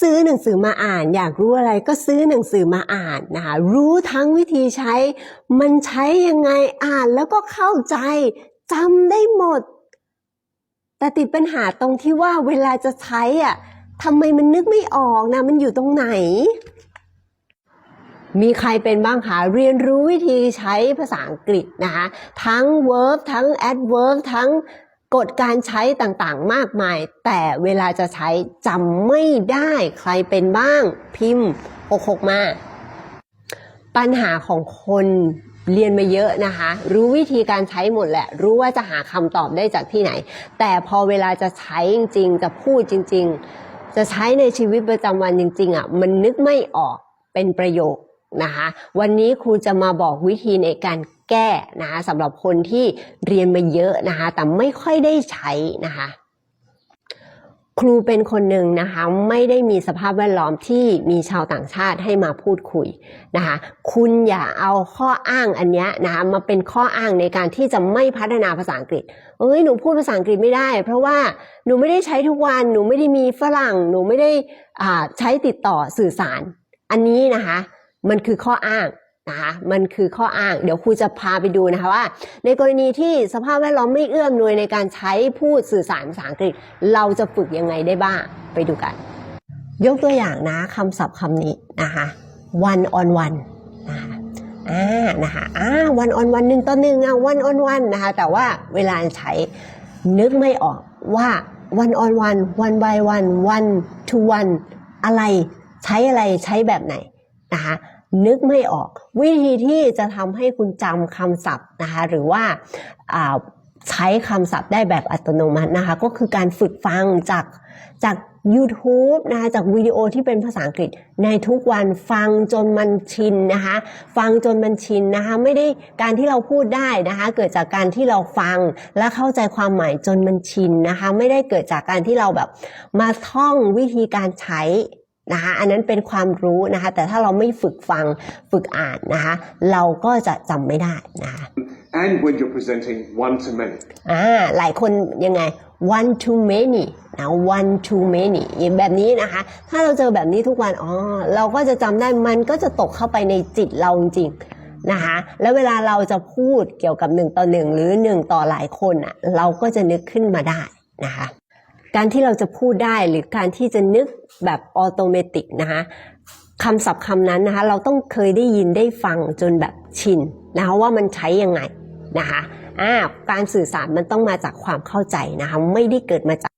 ซื้อหนังสือมาอ่าน อยากรู้อะไรก็ซื้อหนังสือมาอ่านนะคะรู้ทั้งวิธีใช้ มันใช้ยังไงอ่านแล้วก็เข้าใจจำได้หมด แต่ติดปัญหาตรงที่ว่าเวลาจะใช้อะทำไมมันนึกไม่ออกนะมันอยู่ตรงไหน มีใครเป็นบ้างคะเรียนรู้วิธีใช้ภาษาอังกฤษนะคะทั้ง verb ทั้ง adverb ทั้ง กฎการใช้ต่างๆ มากมาย แต่เวลาจะใช้จำไม่ได้ใครเป็นบ้าง พิมพ์66มา ปัญหาของคนเรียนมาเยอะนะคะ รู้วิธีการใช้หมดแหละ รู้ว่าจะหาคำตอบได้จากที่ไหน แต่พอเวลาจะใช้จริงๆ จะพูดจริง ๆ จะใช้ในชีวิตประจำวันจริง ๆอะมันนึกไม่ออกเป็นประโยค นะคะวันนี้ครูจะมาบอกวิธีในการแก้นะคะสำหรับคนที่เรียนมาเยอะนะคะแต่ไม่ค่อยได้ใช้นะคะครูเป็นคนหนึ่งนะคะไม่ได้มีสภาพแวดล้อมที่มีชาวต่างชาติให้มาพูดคุยนะคะคุณอย่าเอาข้ออ้างอันนี้นะคะมาเป็นข้ออ้างในการที่จะไม่พัฒนาภาษาอังกฤษเอ้ยหนูพูดภาษาอังกฤษไม่ได้ เพราะว่าหนูไม่ได้ใช้ทุกวันหนูไม่ได้มีฝรั่ง หนูไม่ได้ใช้ติดต่อสื่อสาร อันนี้นะคะ มันคือข้ออ้างนะคะมันคือข้ออ้าง เดี๋ยวครูจะพาไปดูนะคะว่า ในกรณีที่สภาพแวดล้อมไม่เอื้อมหน่วยในการใช้พูดสื่อสารภาษาอังกฤษ เราจะฝึกยังไงได้บ้างไปดูกัน ยกตัวอย่างนะคำศัพท์คำนี้นะคะ one on one นะคะอ่านะคะอ่า one on one หนึ่งต่อหนึ่งอะ one on one นะคะแต่ว่าเวลาใช้นึกไม่ออกว่า one on one one by one one to one อะไรใช้อะไรใช้แบบไหน นะคะนึกไม่ออก วิธีที่จะทำให้คุณจำคำศัพท์นะคะหรือว่าใช้คำศัพท์ได้แบบอัตโนมัตินะคะก็คือการฝึกฟังจากจาก YouTube นะคะจากวิดีโอที่เป็นภาษาอังกฤษในทุกวันฟังจนมันชินนะคะฟังจนมันชินนะคะไม่ได้การที่เราพูดได้นะคะเกิดจากการที่เราฟังและเข้าใจความหมายจนมันชินนะคะไม่ได้เกิดจากการที่เราแบบมาท่องวิธีการใช้ นะคะอันนั้นเป็นความรู้นะคะแต่ถ้าเราไม่ฝึกฟังฝึกอ่านนะคะเราก็จะจำไม่ได้นะคะ and when you're presenting one to many. อ่าหลายคนยังไง one too many นะ one too many แบบนี้นะคะ ถ้าเราเจอแบบนี้ทุกวันอ๋อเราก็จะจำได้มันก็จะตกเข้าไปในจิตเราจริงๆนะคะแล้วเวลาเราจะพูดเกี่ยวกับหนึ่งต่อหนึ่งหรือหนึ่งต่อหลายคนอะเราก็จะนึกขึ้นมาได้นะคะ การที่เราจะพูดได้หรือการที่จะนึกแบบออโตเมติกนะคะคำศัพท์คำนั้นนะคะเราต้องเคยได้ยินได้ฟังจนแบบชินนะคะว่ามันใช้ยังไงนะคะอ่าการสื่อสารมันต้องมาจากความเข้าใจนะคะไม่ได้เกิดมาจาก